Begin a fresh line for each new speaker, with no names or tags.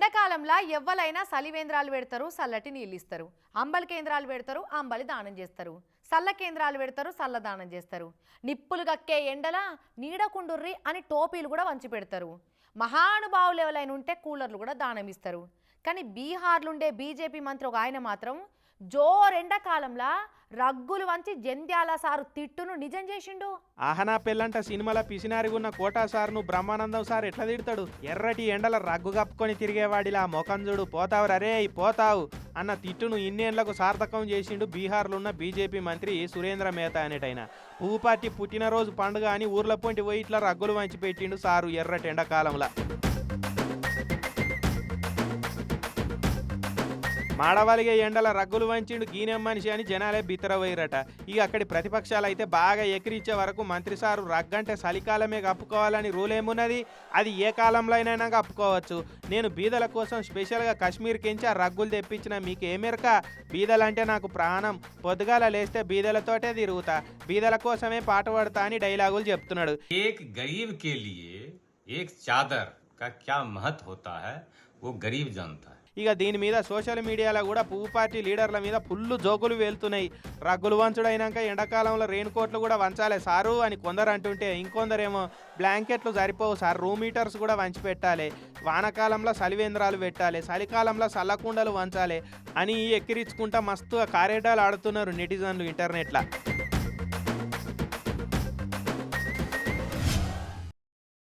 ఎండాకాలంలో ఎవ్వలైనా సలివేంద్రాలు పెడతారు చల్లటి నీళ్ళు ఇస్తారు అంబలి కేంద్రాలు పెడతారు అంబలి దానం చేస్తారు. సల్ల కేంద్రాలు పెడతారు సల్ల దానం చేస్తారు. నిప్పులు గక్కే ఎండల నీడకుండుర్రి అని టోపీలు కూడా వంచి పెడతారు. మహానుభావులు ఎవరైనా ఉంటే కూలర్లు కూడా దానం ఇస్తారు. కానీ బీహార్లుండే బీజేపీ మంత్రి ఒక ఆయన మాత్రం జోరెండాకాలంలో రగ్గులు వంచి జంధ్యాల సారు తిట్టును నిజం చేసిండు.
ఆహనా పెళ్ళంట సినిమాల పిసినారిగున్న కోటా సార్ను బ్రహ్మానందం సార్ ఎట్లా తిడతాడు? ఎర్రటి ఎండల రగ్గు కప్పుకొని తిరిగేవాడిలా మొఖం చూడు పోతావు రరే పోతావు అన్న తిట్టును ఇన్నేళ్ళకు సార్థకం చేసిండు బీహార్లో ఉన్న బీజేపీ మంత్రి సురేంద్ర మేతా అనేటైన. పువ్వు పార్టీ పుట్టినరోజు పండుగ అని ఊర్ల పొంటి పోయి ఇట్లా రగ్గులు వంచి పెట్టిండు సారు ఎర్రటి ఎండాకాలంలో మాడవలిగే ఎండల రగ్గులు వంచిండు గీనెం మనిషి అని జనాలే బిత్తరపోయిరట ఇక అక్కడి ప్రతిపక్షాలు అయితే బాగా ఎకిరిచ్చే వరకు మంత్రి సారు రగ్గంటే చలికాలమే కప్పుకోవాలని రూల్ ఏమున్నది అది ఏ కాలంలో అయినా కప్పుకోవచ్చు నేను బీదల కోసం స్పెషల్గా కాశ్మీర్కి ఎంచి ఆ రగ్గులు తెప్పించిన మీకు ఏమెరక బీదలంటే నాకు ప్రాణం పొద్దుగాల లేస్తే బీదలతోటే తిరుగుతా బీదల కోసమే పాట పడతా అని డైలాగులు చెప్తున్నాడు
एक गरीब के लिए एक चादर का क्या महत्व होता है वो गरीब जानता है
ఇక దీని మీద సోషల్ మీడియాలో కూడా పువ్వు పార్టీ లీడర్ల మీద ఫుల్లు జోకులు వెళ్తున్నాయి రగ్గులు వంచుడైనాక ఎండాకాలంలో రెయిన్ కోట్లు కూడా వంచాలి సారు అని కొందరు అంటుంటే ఇంకొందరేమో బ్లాంకెట్లు సరిపోవు సార్ రూమ్ హీటర్స్ కూడా వంచి పెట్టాలి వానకాలంలో సలివేంద్రాలు పెట్టాలి చలికాలంలో చల్లకుండలు వంచాలి అని ఎక్కిరించుకుంటా మస్తు కారేడాలు ఆడుతున్నారు నెటిజన్లు ఇంటర్నెట్లో.